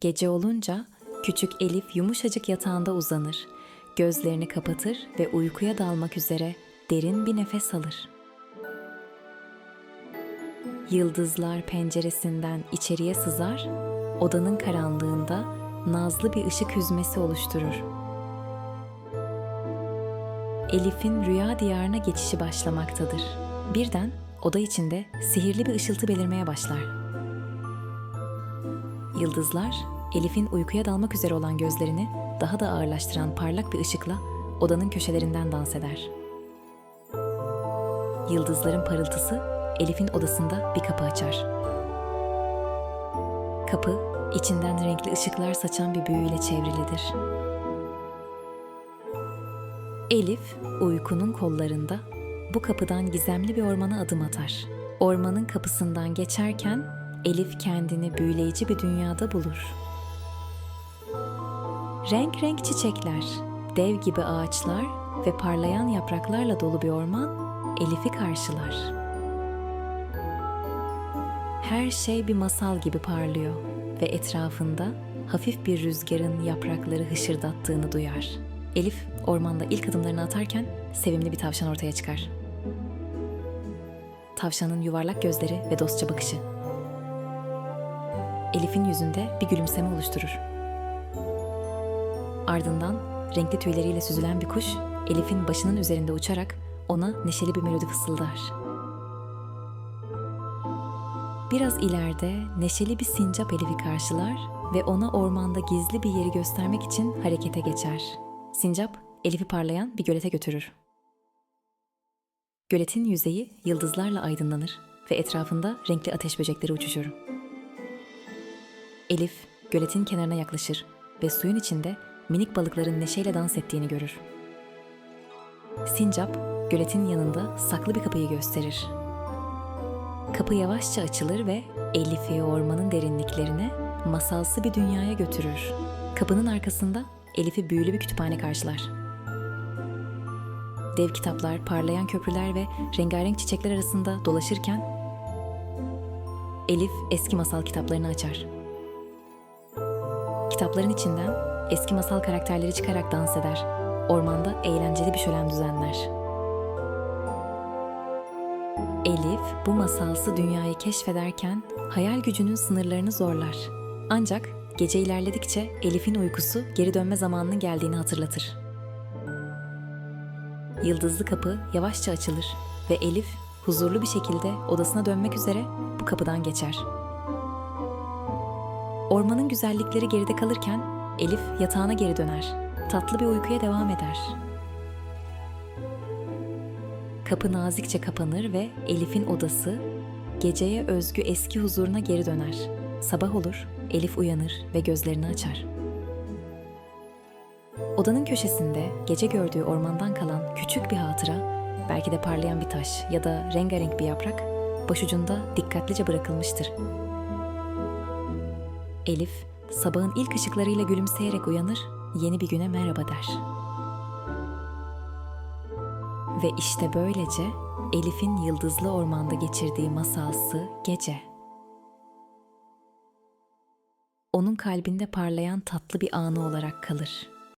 Gece olunca küçük Elif yumuşacık yatağında uzanır. Gözlerini kapatır ve uykuya dalmak üzere derin bir nefes alır. Yıldızlar penceresinden içeriye sızar, odanın karanlığında nazlı bir ışık hüzmesi oluşturur. Elif'in rüya diyarına geçişi başlamaktadır. Birden oda içinde sihirli bir ışıltı belirmeye başlar. Yıldızlar, Elif'in uykuya dalmak üzere olan gözlerini daha da ağırlaştıran parlak bir ışıkla odanın köşelerinden dans eder. Yıldızların parıltısı Elif'in odasında bir kapı açar. Kapı, içinden renkli ışıklar saçan bir büyüyle çevrilidir. Elif, uykunun kollarında bu kapıdan gizemli bir ormana adım atar. Ormanın kapısından geçerken Elif kendini büyüleyici bir dünyada bulur. Renk renk çiçekler, dev gibi ağaçlar ve parlayan yapraklarla dolu bir orman Elif'i karşılar. Her şey bir masal gibi parlıyor ve etrafında hafif bir rüzgarın yaprakları hışırdattığını duyar. Elif ormanda ilk adımlarını atarken sevimli bir tavşan ortaya çıkar. Tavşanın yuvarlak gözleri ve dostça bakışı. Elif'in yüzünde bir gülümseme oluşturur. Ardından renkli tüyleriyle süzülen bir kuş Elif'in başının üzerinde uçarak ona neşeli bir melodi fısıldar. Biraz ileride neşeli bir sincap Elif'i karşılar ve ona ormanda gizli bir yeri göstermek için harekete geçer. Sincap, Elif'i parlayan bir gölete götürür. Göletin yüzeyi yıldızlarla aydınlanır ve etrafında renkli ateş böcekleri uçuşur. Elif, göletin kenarına yaklaşır ve suyun içinde minik balıkların neşeyle dans ettiğini görür. Sincap, göletin yanında saklı bir kapıyı gösterir. Kapı yavaşça açılır ve Elif'i ormanın derinliklerine, masalsı bir dünyaya götürür. Kapının arkasında Elif'i büyülü bir kütüphane karşılar. Dev kitaplar, parlayan köprüler ve rengarenk çiçekler arasında dolaşırken Elif eski masal kitaplarını açar. Kitapların içinden eski masal karakterleri çıkarak dans eder. Ormanda eğlenceli bir şölen düzenler. Elif bu masalsı dünyayı keşfederken hayal gücünün sınırlarını zorlar. Ancak gece ilerledikçe Elif'in uykusu geri dönme zamanının geldiğini hatırlatır. Yıldızlı kapı yavaşça açılır ve Elif huzurlu bir şekilde odasına dönmek üzere bu kapıdan geçer. Ormanın güzellikleri geride kalırken Elif yatağına geri döner. Tatlı bir uykuya devam eder. Kapı nazikçe kapanır ve Elif'in odası geceye özgü eski huzuruna geri döner. Sabah olur, Elif uyanır ve gözlerini açar. Odanın köşesinde gece gördüğü ormandan kalan küçük bir hatıra, belki de parlayan bir taş ya da rengarenk bir yaprak başucunda dikkatlice bırakılmıştır. Elif sabahın ilk ışıklarıyla gülümseyerek uyanır, yeni bir güne merhaba der. Ve işte böylece Elif'in yıldızlı ormanda geçirdiği masalsı gece. Onun kalbinde parlayan tatlı bir anı olarak kalır.